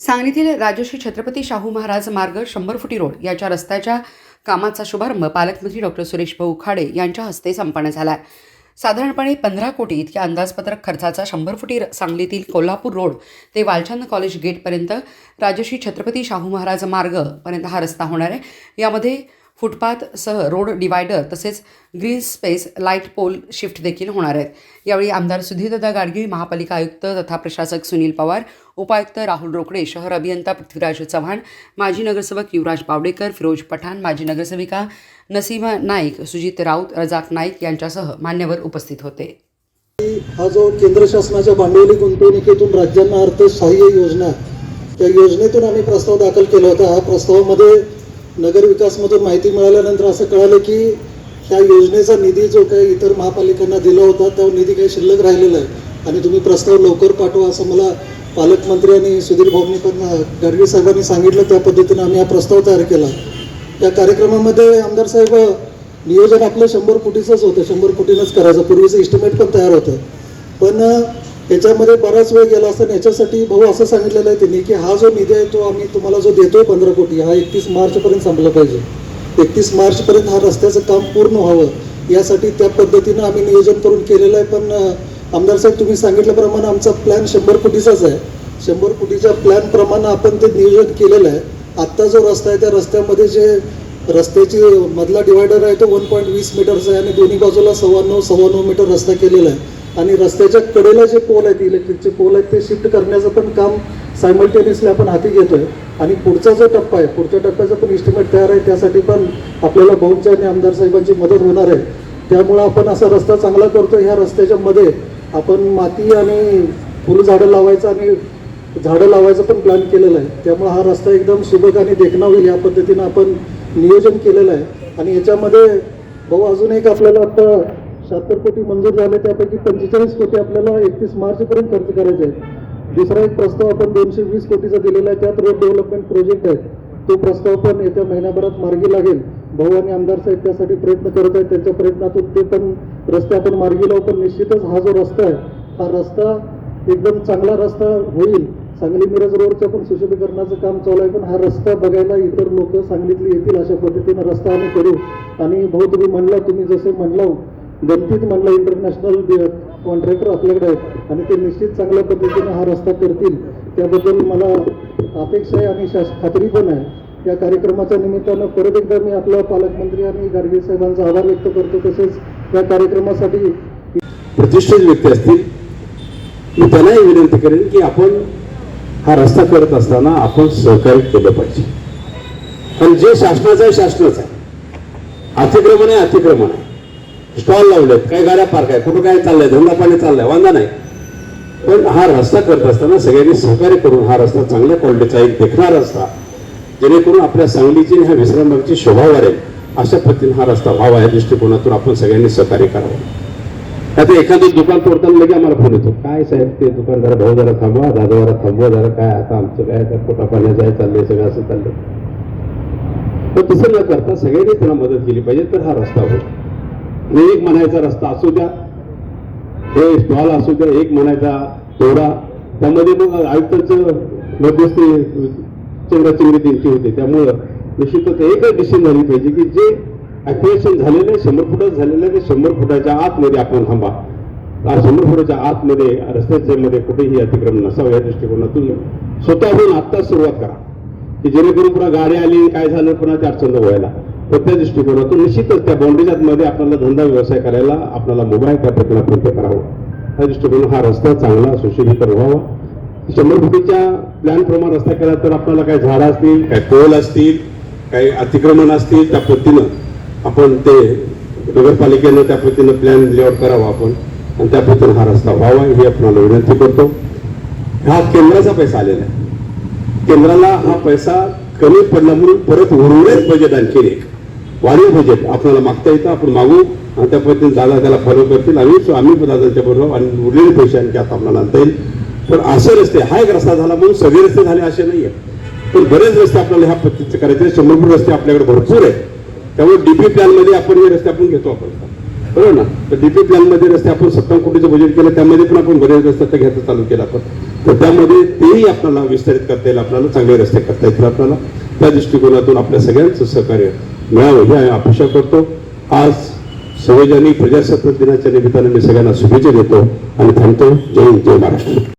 सांगलीतील राजश्री छत्रपती शाहू महाराज मार्ग शंभर फुटी रोड याच्या रस्त्याच्या कामाचा शुभारंभ पालकमंत्री डॉक्टर सुरेश भाऊ खाडे यांच्या हस्ते संपन्न झाला साधारणपणे पंधरा कोटी इतक्या अंदाजपत्रक खर्चाचा शंभर फुटी सांगलीतील कोल्हापूर रोड ते वालचंद कॉलेज गेटपर्यंत राजश्री छत्रपती शाहू महाराज मार्गपर्यंत हा रस्ता होणार आहे. यामध्ये फुटपाथसह रोड डिवायडर तसेच green space light pole shift देखील होणार आहेत. यावेळी आमदार सुधीरदा गाडगीळ महापालिका आयुक्त तथा प्रशासक सुनील पवार उपायुक्त राहुल रोकडे शहर अभियंता पृथ्वीराज चव्हाण माजी नगरसेवक युवराज बावडेकर फिरोज पठाण माजी नगरसेविका नसीमा नाईक सुजित राऊत रजाक नाईक यांच्यासह मान्यवर उपस्थित होते. हा जो केंद्र शासनाच्या भांडवली गुंतवणुकीतून राज्यांना अर्थसहाय्य योजना त्या योजनेतून आम्ही प्रस्ताव दाखल केला होता. हा प्रस्तावामध्ये नगरविकासमधून माहिती मिळाल्यानंतर असं कळालं की ह्या योजनेचा निधी जो काही इतर महापालिकांना दिला होता तो निधी काही शिल्लक राहिलेला आहे. आणि तुम्ही प्रस्ताव लवकर पाठवा असं मला पालकमंत्री आणि सुधीर भाऊंनी पण गाडगे साहेबांनी सांगितलं. त्या पद्धतीनं आम्ही हा प्रस्ताव तयार केला. त्या कार्यक्रमामध्ये आमदार साहेब नियोजन आपलं शंभर कोटीचंच होतं. शंभर कोटीनंच करायचं. पूर्वीचं इस्टिमेट पण तयार होतं. पण याच्यामध्ये बराच वेळ गेला असताना याच्यासाठी भाऊ असं सांगितलेलं आहे त्यांनी की हा जो निधी आहे तो आम्ही तुम्हाला जो देतोय पंधरा कोटी हा एकतीस मार्चपर्यंत संपला पाहिजे. एकतीस मार्चपर्यंत हा रस्त्याचं काम पूर्ण व्हावं यासाठी त्या पद्धतीनं आम्ही नियोजन करून केलेलं आहे. पण आमदार साहेब तुम्ही सांगितल्याप्रमाणे आमचा प्लॅन शंभर कोटीचाच आहे. शंभर कोटीच्या प्लॅनप्रमाणे आपण ते नियोजन केलेलं आहे. आत्ता जो रस्ता आहे त्या रस्त्यामध्ये जे रस्त्याची मधला डिवायडर आहे तो वन पॉईंट वीस मीटरचा आहे आणि दोन्ही बाजूला सव्वा नऊ सव्वा नऊ मीटर रस्ता केलेला आहे. आणि रस्त्याच्या कडेला जे पोल आहेत इलेक्ट्रिकचे पोल आहेत ते शिफ्ट करण्याचं पण काम सायमल्टेनियसली आपण हाती घेतोय. आणि पुढचा जो टप्पा आहे पुढच्या टप्प्याचा पण इस्टिमेट तयार आहे. त्यासाठी पण आपल्याला भाऊच्या आणि आमदार साहेबांची मदत होणार आहे. त्यामुळं आपण असा रस्ता चांगला करतो ह्या रस्त्याच्या मध्ये आपण माती आणि फुलझाडं लावायचं आणि झाडं लावायचं पण प्लॅन केलेलं आहे. त्यामुळे हा रस्ता एकदम सुबक आणि देखणा होईल या पद्धतीनं आपण नियोजन केलेलं आहे. आणि याच्यामध्ये भाऊ अजून एक आपल्याला आता शहात्तर कोटी मंजूर झाले त्यापैकी पंचेचाळीस कोटी आपल्याला एकतीस मार्चपर्यंत खर्च करायचे आहे दुसरा एक प्रस्ताव आपण दोनशे वीस कोटीचा दिलेला आहे त्यात रोड डेव्हलपमेंट प्रोजेक्ट आहे. तो प्रस्ताव पण येत्या महिन्याभरात मार्गी लागेल. भाऊ आणि आमदार साहेब त्यासाठी प्रयत्न करत आहेत त्यांच्या प्रयत्नातून ते पण रस्ते आपण मार्गी लावू पण निश्चितच हा जो रस्ता आहे हा रस्ता एकदम चांगला रस्ता होईल. सांगली मिरज रोडचं पण सुशोभीकरणाचं काम चालू आहे पण हा रस्ता बघायला इतर लोक सांगलीतले येतील अशा पद्धतीनं रस्ता आम्ही करू. आणि भाऊ तुम्ही म्हणला तुम्ही जसे म्हणला गणतीत म्हणलं इंटरनॅशनल कॉन्ट्रॅक्टर आपल्याकडे आहेत आणि ते निश्चित चांगल्या पद्धतीनं हा रस्ता करतील. त्याबद्दल मला अपेक्षा आहे आणि शास खात्री पण आहे. या कार्यक्रमाच्या निमित्तानं परत एकदा मी आपल्या पालकमंत्री आणि गाडगे साहेबांचा आभार व्यक्त करतो. तसेच या कार्यक्रमासाठी प्रतिष्ठित व्यक्ती असतील मी त्यांनाही विनंती करेन की आपण हा रस्ता करत असताना आपण सहकार्य केलं पाहिजे. पण जे शासनाचं आहे शासनाचं आहे. अतिक्रमण आहे अतिक्रमण आहे. स्टॉल लावलेत काही गाड्या पार्क आहे कुठं काय चाललंय धंदा पाणी चाललाय वांदा नाही. पण हा रस्ता करत असताना सगळ्यांनी सहकार्य करून हा रस्ता चांगल्या क्वालिटीचा एक देखणार रस्ता जेणेकरून आपल्या सांगलीची आणि ह्या विश्रामबागची शोभा वाढेल अशा पद्धतीने हा रस्ता व्हावा या दृष्टिकोनातून आपण सगळ्यांनी सहकार्य करावं. आता एखादं दुकान तोडताना लगे आम्हाला फोन येतो. काय साहेब ते दुकान जरा भाऊ जरा थांबवा दादा जरा थांबवा जरा काय आता आमचं काय आता पोटा पाण्याचं आहे चाललंय सगळं असं चाललंय. तर तसं न करता सगळ्यांनी त्याला मदत केली पाहिजे तर हा रस्ता होईल एक म्हणायचा रस्ता असू द्या हे स्टॉल असू द्या एक म्हणायचा तोडा. त्यामध्ये मग आयुक्तांचं मध्यस्थी चंद्राचंद्री त्यांची होते. त्यामुळं निश्चितच एकच डिसिजन झाली पाहिजे की जे ऍक्टिवेशन झालेलं आहे शंभर फुटाचं झालेलं आहे ते शंभर फुटाच्या आतमध्ये आपण थांबा. शंभर फुटाच्या आतमध्ये रस्त्याच्या मध्ये कुठेही अतिक्रमण नसावं या दृष्टिकोनातून स्वतःहून आत्ताच सुरुवात करा. की जेणेकरून पुन्हा गाडी आली काय झालं पुन्हा ते अडचण व्हायला तर त्या दृष्टिकोनातून निश्चितच त्या बाउंड्रीच्या मध्ये आपल्याला धंदा व्यवसाय करायला आपल्याला मोबाईल त्या प्रकारे आपण ते करावं. त्या दृष्टिकोनातून हा रस्ता चांगला सुशोभीकर व्हावा. शंभर फुटीच्या प्लॅनप्रमाणे रस्ता केला तर आपल्याला काय झाडं असतील काय पोल असतील काही अतिक्रमण असतील त्या पद्धतीनं आपण ते नगरपालिकेनं त्या पद्धतीनं प्लॅन लेआउट करावा आपण. आणि त्या पद्धतीनं हा रस्ता व्हावा ही आपणाला विनंती करतो. हा केंद्राचा पैसा आलेला आहे. केंद्राला हा पैसा कमी पडला म्हणून परत उर्वरित बजेट आणखी एक. वाढीव बजेट आपल्याला मागता येतं आपण मागू आणि त्या पद्धतीने दादा त्याला फॉलो करतील. आम्ही आम्ही दादाच्या बरोबर आणि उरलेले पैसे आणखी आता आपल्याला आणता येईल. पण असे रस्ते हा एक रस्ता झाला म्हणून सगळे रस्ते झाले असे नाहीये. पण बरेच रस्ते आपल्याला ह्या पद्धतीचे करायचे आहेत. शंभर रस्ते आपल्याकडे भरपूर आहेत. त्यामुळे डीपी प्लॅनमध्ये आपण हे रस्ते आपण घेतो आपण. बरोबर ना? तर डीपी पी प्लॅनमध्ये रस्ते आपण सत्तावन्न कोटीचं बजेट केलं त्यामध्ये पण आपण बरेच रस्ते आता घ्यायचं चालू केलं आपण. तर त्यामध्ये तेही आपल्याला विस्तारित करता येईल आपल्याला चांगले रस्ते करता येतील आपल्याला. त्या दृष्टिकोनातून आपल्या सगळ्यांचं सहकार्य मिळावं ही अपेक्षा करतो. आज सर्वजणी प्रजासत्ताक दिनाच्या निमित्ताने मी सगळ्यांना शुभेच्छा देतो आणि थांबतो. जय हिंद जय महाराष्ट्र.